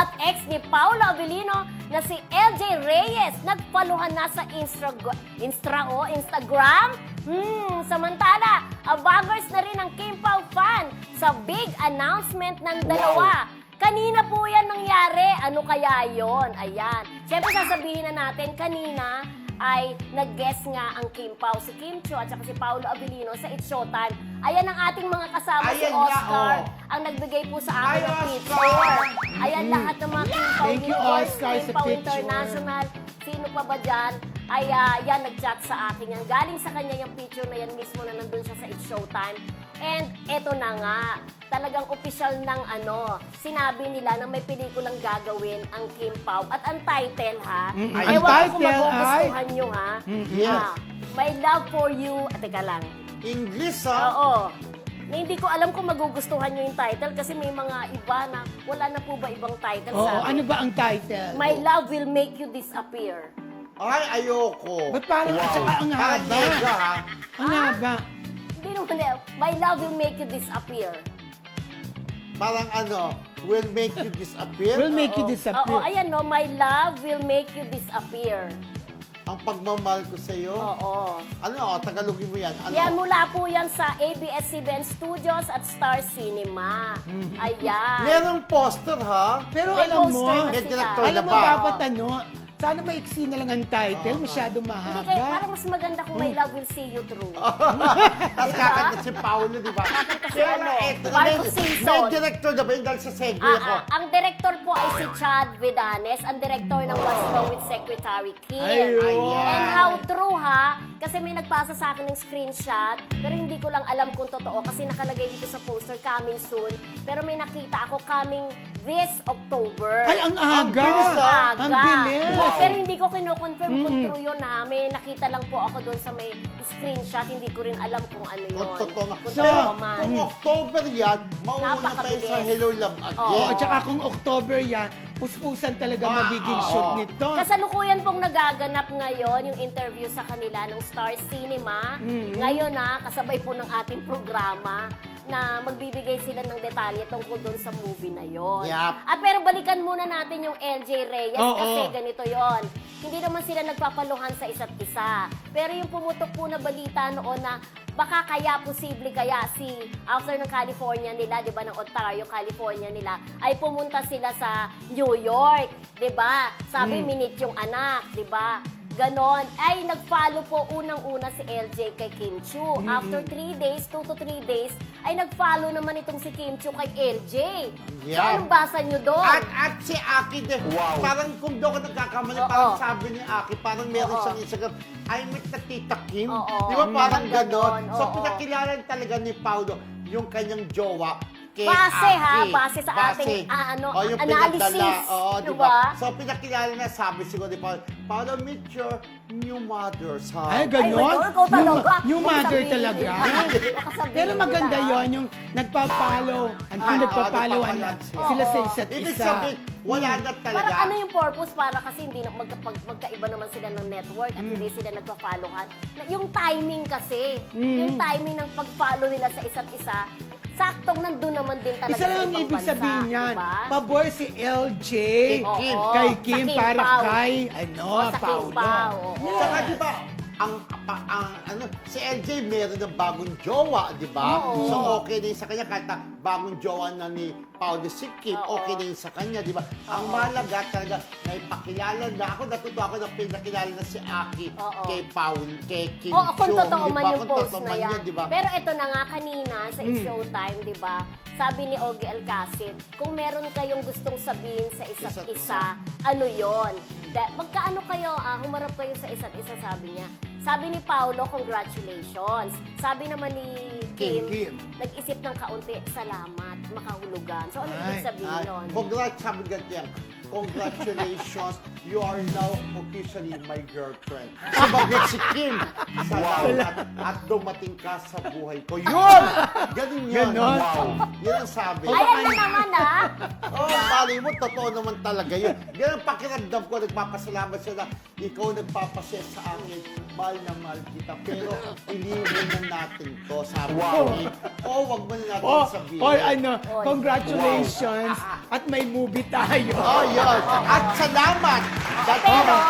at ex ni Paolo Avellino na si LJ Reyes nagpaluhan na sa Instra, Instra o Instagram. Hmm, samantala, abagers na rin ang Kim Pao fan sa big announcement ng dalawa. Kanina po yan nangyari. Ano kaya yon? Ayan. Siyempre sasabihin na natin, kanina ay nag-guest nga ang Kim Pao, si Kim Cho at saka si Paolo Avellino sa It's Showtime. Ayan ang ating mga kasama si Ayan nga, Oscar, oh. ang nagbigay po sa akin Hi, ng Oscar! picture. Ayan lahat ng mga Kim Pao Thank you, viewers, Oscar, Kim sa Pao picture. International, sino pa ba dyan? Ay, ah, yan, nag-chat sa akin yan. Galing sa kanya yung picture na yan mismo na nandun siya sa It's Showtime. And eto na nga, talagang official ng ano, sinabi nila na may pelikulang gagawin ang Kim Pao. At ang title ha, Mm, ewan ang ko kung title magugustuhan nyo ha. yes. Ah, My Love for You, ah, teka lang. English, ha? Oo. Na hindi ko alam kung magugustuhan nyo yung title kasi may mga iba na wala na po ba ibang title Oo, sa ano ba ang title? My Love Will Make You Disappear. Ay, ayoko. Ba't parang wow. saka ang Parang haba? nega, ha? Ang haba. My Love Will Make You Disappear. Parang ano, will make you disappear. Will make you disappear. Oo, ayan no. My Love Will Make You Disappear. Ang pagmamahal ko sa'yo. Oo. Ano, oh, Tagalogin mo yan. Ano? Yan, mula po yan sa ABS-CBN Studios at Star Cinema. Ayan. Merong poster, ha? Pero May alam mo, poster na May director alam mo ba? dapat ano, sana maiksi na lang ang title, masyado Hindi mahaba. kaya, parang mas maganda kung My Love Will See You Through. Tapos kakanta si Paolo, di ba? kasi ano, eto, Marco may, Simpson. may director na ba yun dahil sa segue Ah, ako? ah, ang director po ay si Chad Vidanes, ang director ng What's Wrong with Secretary Kim. Ayun. And how true ha, kasi may nagpasa sa akin ng screenshot, pero hindi ko lang alam kung totoo kasi nakalagay dito sa poster coming soon. Pero may nakita ako coming this October. Ay, ang aga! Ang bilis, ah. Ang bilis! Pero hindi ko kino-confirm kung true yun. May nakita lang po ako doon sa may screenshot. Hindi ko rin alam kung ano yun. Kung totoo na. Kung totoo man. kung October yan, mauna tayo Napakabilis. sa Hello Love Oo. Again. Oo, at saka kung October yan, puspusan talaga Ah, magiging oo. shoot nito. Kasalukuyan pong nagaganap ngayon yung interview sa kanila ng Star Cinema. Ngayon na, kasabay po ng ating programa na magbibigay sila ng detalye tungkol doon sa movie na yon. Yup. At pero balikan muna natin yung LJ Reyes Oo. kasi ganito yon. Hindi naman sila nagpapaluhan sa isa't isa. Pero yung pumutok po na balita noon na baka kaya posible kaya si after ng California nila, 'di ba, ng Ontario, California nila, ay pumunta sila sa New York, 'di ba? Sabi minute yung anak, 'di ba? Ganon. Ay, nag-follow po unang-una si LJ kay Kim Chu. After 3 days, 2 to 3 days, ay nag-follow naman itong si Kim Chu kay LJ. So, Yan. anong basa nyo doon? At, at si Aki din, parang kung doon ka nagkakamali, Oo. parang sabi ni Aki, parang meron Oo. siyang Instagram, I met na Tita Kim. Oo. Di ba parang Parang ganon? ganon, So oo. pinakilala talaga ni Paolo yung kanyang jowa kay Base, Aki. ha? Base sa ating, ah, ano, O, yung analysis. pinadala. Oo, di Diba? ba? So pinakilala na sabi siguro ni Paolo, Paolo, meet your new mothers, ha? Ay, Ay, ganon? Ikaw talaga. Yung Baka mother sabihin talaga. Baka sabihin Pero maganda yon yung nagpa-follow. Ang Ah, nagpa-followan ah, na sila sa isa't Ibig isa. sabihin, wala na talaga. Parang ano yung purpose para kasi hindi na magka, pag, magkaiba naman sila ng network at hindi sila nagpa-followhan. Na- Yung timing kasi, yung timing ng pag-follow nila sa isa't isa, saktong nandun naman din talaga Isa lang ang ibig sabihin niyan. diba? Pabor si LJ Kay Kim. Oo, kay sa Kim Kim para Pao. kay ano, Oo, sa Kim. Pao, oo. Saka di ba, ang, pa- ang ano, si LJ meron ng bagong jowa, di ba? Oo. So okay yun sa kanya, kahit na bagong jowa na ni Paolo si Kim, Oo. okay na yun sa kanya, di ba? Ang mahalaga talaga, na ipakilala na ako, natuto ako na pinakilala na si Aki Oo. kay Paul, kay Kim Oo, kung totoo di man ba? yung Kung post totoo na man yan. yun, di ba? Pero ito na nga kanina sa It's Showtime, di ba? Sabi ni Ogie Alcacid, kung meron kayong gustong sabihin sa isa't Isa't isa, ano yon? Da- magkaano kayo, ah, humarap kayo sa isa't isa, sabi niya. Sabi ni Paolo, congratulations. Sabi naman ni Kim, Kim, Kim. nag-isip ng kaunti, salamat, makahulugan. So ano ibig sabihin Ay, nun? congrats, sabi ganito yan. Congratulations, you are now officially my girlfriend. Sabagot si Kim, salamat at dumating ka sa buhay ko. Yun! Ganun yun. Ganon. Wow. Yan ang sabi. Ayan na naman ah! Oh, Mari mo, totoo naman talaga yun. Ganun pakiramdam ko, nagpapasalamat sila. Ikaw nagpapasya sa akin, mahal na mahal kita. Pero iliwan na natin to, sabi Wow. ni Oo, wag mo na natin Oh, sabihin. or ano, Oy. congratulations at may movie tayo. Oh, yun. At salamat. Dahil Pero-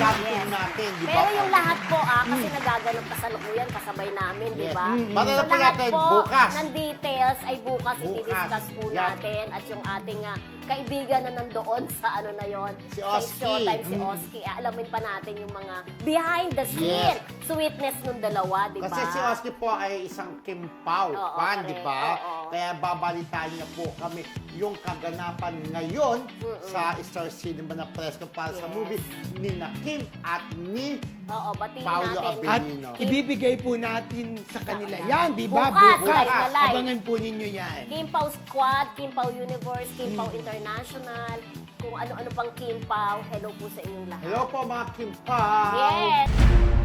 Yes. natin, di ba? Pero yung lahat po, ah, kasi nagaganap kasalukuyan, kasabay namin, di Yes. ba? Mm. So, Mararating lahat natin po bukas. ng details ay bukas, Bukas. i-discuss po Yan. natin at yung ating ah, kaibigan na nandoon sa ano na yon Si sa Oski. Showtime, si Mm. Oski. Ah, alamin pa natin yung mga behind the scene, Yes. sweetness nung dalawa, di ba? Kasi si Oski po ay isang Kim Pao Oo, fan, di ba? Kaya babalitaan niya po kami yung kaganapan ngayon Mm-mm. sa Star Cinema na press ko para sa Yes. movie ni na Kim at ni Oo, batiin Paolo natin. Abel. At ibibigay po natin sa kanila yan, di ba? Bukas, live na live. Abangan po ninyo yan. Kim Pao Squad, Kim Pao Universe, Kim Pao International, kung ano-ano pang Kim Pao. Hello po sa inyong lahat. Hello po mga Kim Pao! Yes!